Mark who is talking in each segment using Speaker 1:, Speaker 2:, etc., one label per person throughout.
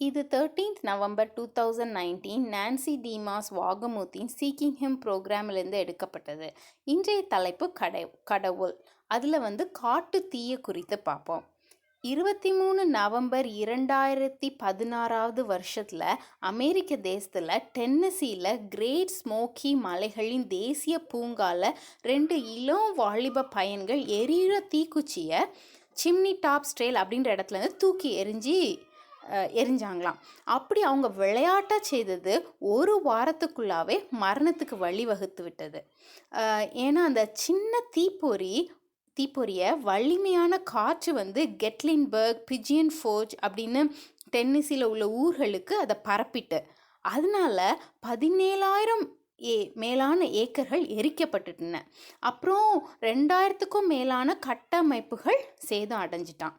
Speaker 1: இது thirteenth November two thousand nineteen Nancy DeMoss வாகமூத்தின் seeking him ப்ரோக்ராமிலிருந்து எடுக்கப்பட்டது. இன்றைய தலைப்பு கடை கடவுள். அதில் வந்து காட்டு தீய குறித்து பார்ப்போம். இருபத்தி மூணு நவம்பர் இரண்டாயிரத்தி பதினாறாவது வருஷத்தில் அமெரிக்க தேசத்தில் டென்னசியில் கிரேட் ஸ்மோக்கி மலைகளின் தேசிய பூங்கால ரெண்டு இளம் வாலிப பயன்கள் எரியிற தீக்குச்சியை சிம்னி டாப் ஸ்ட்ரேல் அப்படின்ற இடத்துல இருந்து தூக்கி எரிஞ்சு எரிஞ்சாங்களாம். அப்படி அவங்க விளையாட்டாக செய்தது ஒரு வாரத்துக்குள்ளாவே மரணத்துக்கு வழிவகுத்து விட்டது. ஏன்னா அந்த சின்ன தீப்பொறி தீப்பொறியை வலிமையான காற்று வந்து கெட்லின்பர்க் பிஜியன் ஃபோர்ஜ் அப்படின்னு டென்னிஸில் உள்ள ஊர்களுக்கு அதை பரப்பிட்டு அதனால பதினேழாயிரம் ஏ மேலான ஏக்கர்கள் எரிக்கப்பட்டுட்டன. அப்புறம் ரெண்டாயிரத்துக்கும் மேலான கட்டமைப்புகள் சேதம் அடைஞ்சிட்டான்.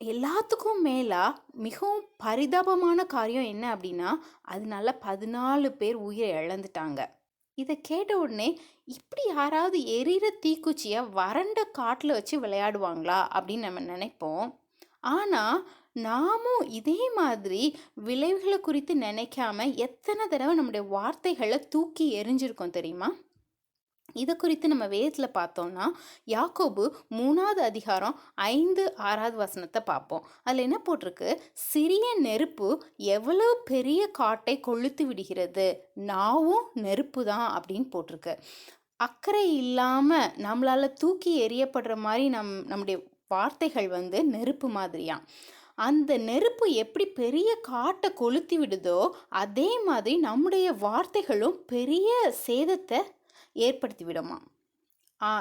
Speaker 1: எல்லாத்துக்கும் மேலாக மிகவும் பரிதாபமான காரியம் என்ன அப்படின்னா அதனால பதினாலு பேர் உயிரை இழந்துட்டாங்க. இதை கேட்ட உடனே இப்படி யாராவது எரியிற தீக்குச்சியை வறண்ட காட்டில் வச்சு விளையாடுவாங்களா? அப்படின்னு நம்ம நினைப்போம். ஆனால் நாமும் இதே மாதிரி விளைவுகளை குறித்து நினைக்காம எத்தனை தடவை நம்முடைய வார்த்தைகளை தூக்கி எரிஞ்சிருக்கோம் தெரியுமா? இதை குறித்து நம்ம வேதத்தில் பார்த்தோம்னா யாக்கோபு மூணாவது அதிகாரம் ஐந்து ஆறாவது வசனத்தை பார்ப்போம். அதில் என்ன போட்டிருக்கு? சிறிய நெருப்பு எவ்வளோ பெரிய காட்டை கொளுத்து விடுகிறது? நாவும் நெருப்பு தான் அப்படின்னு போட்டிருக்கு. அக்கறை இல்லாமல் நம்மளால் தூக்கி எறியப்படுற மாதிரி நம் நம்முடைய வார்த்தைகள் வந்து நெருப்பு மாதிரியாம் அந்த நெருப்பு எப்படி பெரிய காட்டை கொளுத்தி விடுதோ அதே மாதிரி நம்முடைய வார்த்தைகளும் பெரிய சேதத்தை ஏற்படுத்திவிடுமா? ஆ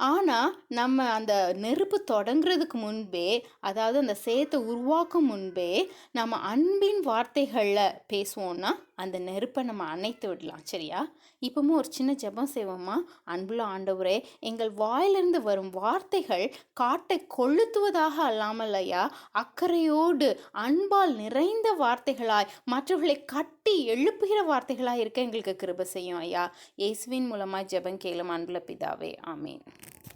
Speaker 1: ஆனால் நம்ம அந்த நெருப்பு தொடங்குறதுக்கு முன்பே அதாவது அந்த சேத்தை உருவாக்கும் முன்பே நம்ம அன்பின் வார்த்தைகளில் பேசுவோம்னா அந்த நெருப்பை நம்ம அணைத்து விடலாம் சரியா? இப்போவும் ஒரு சின்ன ஜெபம் செய்வோமா அன்புள்ள ஆண்டவரே எங்கள் வாயிலிருந்து வரும் வார்த்தைகள் காட்டை கொளுத்துவதாக அல்லாமல் ஐயா அக்கறையோடு அன்பால் நிறைந்த வார்த்தைகளாய் மற்றவர்களை கட்டி எழுப்புகிற வார்த்தைகளாய் இருக்க எங்களுக்கு கிருப செய்யும் ஐயா. இயேசுவின் மூலமாக ஜெபம் கேளும் அன்புள்ள பிதாவே ஆமீன்.